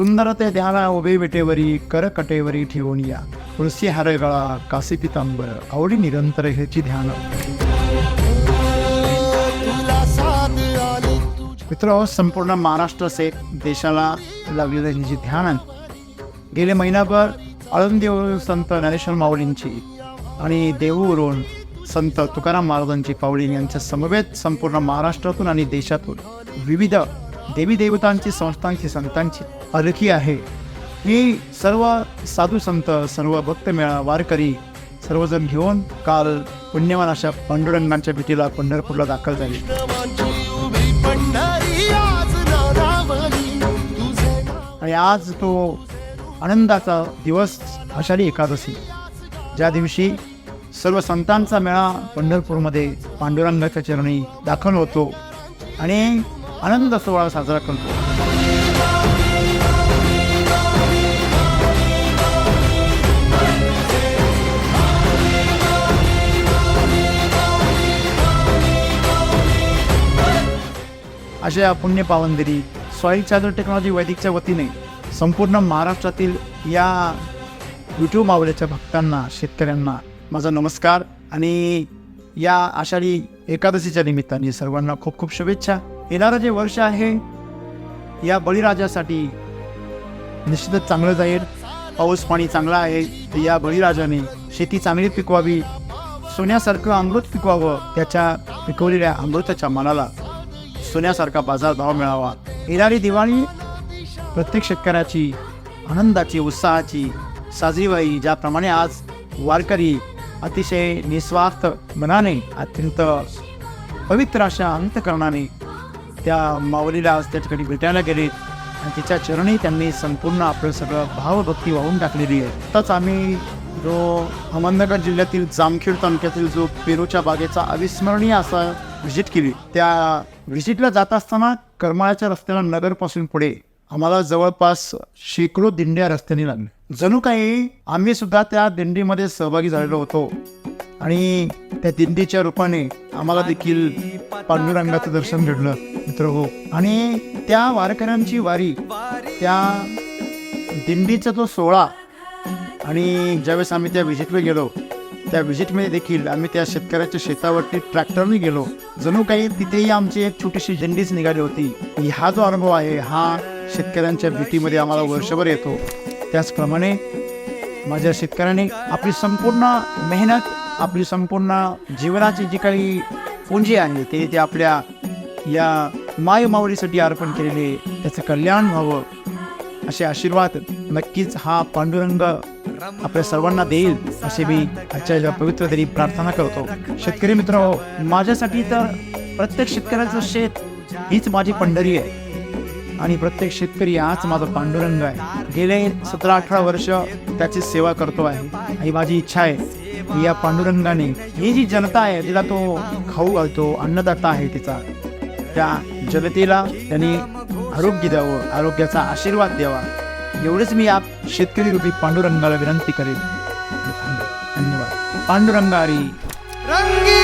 सुंदर ते ध्याना उभे विटेवरी करकटेवरी ठेवून या तुळशी हरगळा गळा पितांबर आवडी निरंतर ह्याची ध्यान मित्र संपूर्ण महाराष्ट्र से देशाला लागलेलं हे जे ध्यान आहे गेले महिनाभर आळंदीवरून संत ज्ञानेश्वर माऊलींची आणि देहूवरून संत तुकाराम महाराजांची पावली यांच्या समवेत संपूर्ण महाराष्ट्रातून आणि देशातून विविध देवी देवतांची संस्थांची संतांची अलखी आहे. ही सर्व साधू संत सर्व भक्त मेळा वारकरी सर्वजण घेऊन काल पुण्यवान अशा पांडुरंगांच्या भेटीला पंढरपूरला दाखल झाले. आणि आज तो आनंदाचा दिवस आषाढी एकादशी. ज्या दिवशी सर्व संतांचा मेळा पंढरपूरमध्ये पांडुरंगाच्या चरणी दाखल होतो. आणि आनंद सोहळा साजरा करतो. अशा या पुण्य पावनगिरी सॉईल चादर टेक्नॉलॉजी वैदिकच्या वतीने संपूर्ण महाराष्ट्रातील या युट्यूब मावल्याच्या भक्तांना शेतकऱ्यांना माझा नमस्कार आणि या आषाढी एकादशीच्या निमित्ताने सर्वांना खूप खूप शुभेच्छा. येणारं जे वर्ष आहे या बळीराजासाठी निश्चितच चांगलं जाईल. पाऊस पाणी चांगला आहे तर या बळीराजाने शेती चांगली पिकवावी. सोन्यासारखं अमृत पिकवावं त्याच्या पिकवलेल्या अमृताच्या मनाला सोन्यासारखा बाजारभाव मिळावा. येणारी दिवाळी प्रत्येक शेतकऱ्याची आनंदाची उत्साहाची साजरी व्हावी. ज्याप्रमाणे आज वारकरी अतिशय निस्वार्थ मनाने अत्यंत पवित्र अशा अंतकरणाने त्या माऊलीला आज त्या ठिकाणी भेटायला गेले. आणि तिच्या चरणी त्यांनी संपूर्ण आपलं सगळं भावभक्ती वाहून टाकलेली आहे. आताच आम्ही जो अहमदनगर जिल्ह्यातील जामखेड तालुक्यातील जो पेरूच्या बागेचा अविस्मरणीय असा व्हिजिट केली. त्या व्हिजिटला जात असताना करमाळ्याच्या रस्त्याला नगरपासून पुढे आम्हाला जवळपास शेकडो दिंड्या रस्त्याने लागल्या. जणू काही आम्ही सुद्धा त्या दिंडीमध्ये सहभागी झालेलो होतो. आणि त्या दिंडीच्या रूपाने आम्हाला देखील पांडुरंगाचं दर्शन घडलं. मित्र हो. आणि त्या वारकऱ्यांची वारी त्या दिंडीचा तो सोहळा आणि ज्यावेळेस आम्ही त्या व्हिजिटवर गेलो त्या व्हिजिटमध्ये देखील आम्ही त्या शेतकऱ्याच्या शेतावरती ट्रॅक्टरने गेलो. जणू काही तिथेही आमची एक छोटीशी झेंडीच निघाली होती. हा जो अनुभव आहे हा शेतकऱ्यांच्या भेटीमध्ये आम्हाला वर्षभर येतो. त्याचप्रमाणे माझ्या शेतकऱ्याने आपली संपूर्ण मेहनत आपली संपूर्ण जीवनाची जी काही पुंजी आहे ते ते आपल्या या मायमावलीसाठी अर्पण केलेले त्याचं कल्याण व्हावं असे आशीर्वाद नक्कीच हा पांडुरंग आपल्या सर्वांना देईल असे मी आजच्या पवित्र तरी प्रार्थना करतो. शेतकरी मित्र माझ्यासाठी तर प्रत्येक शेतकऱ्याचं शेत हीच माझी पंढरी आहे. आणि प्रत्येक शेतकरी हाच माझा पांडुरंग आहे. गेले सतरा अठरा वर्ष त्याची सेवा करतो आहे. ही माझी इच्छा आहे. की या पांडुरंगाने ही जी जनता आहे तिला तो खाऊ घालतो अन्नदाता आहे तिचा. त्या जनतेला त्यांनी आरोग्य द्यावं आरोग्याचा आशीर्वाद द्यावा. एवढेच मी या शेतकरी रूपी पांडुरंगाला विनंती करेन. धन्यवाद. पांडुरंगारी. रंगी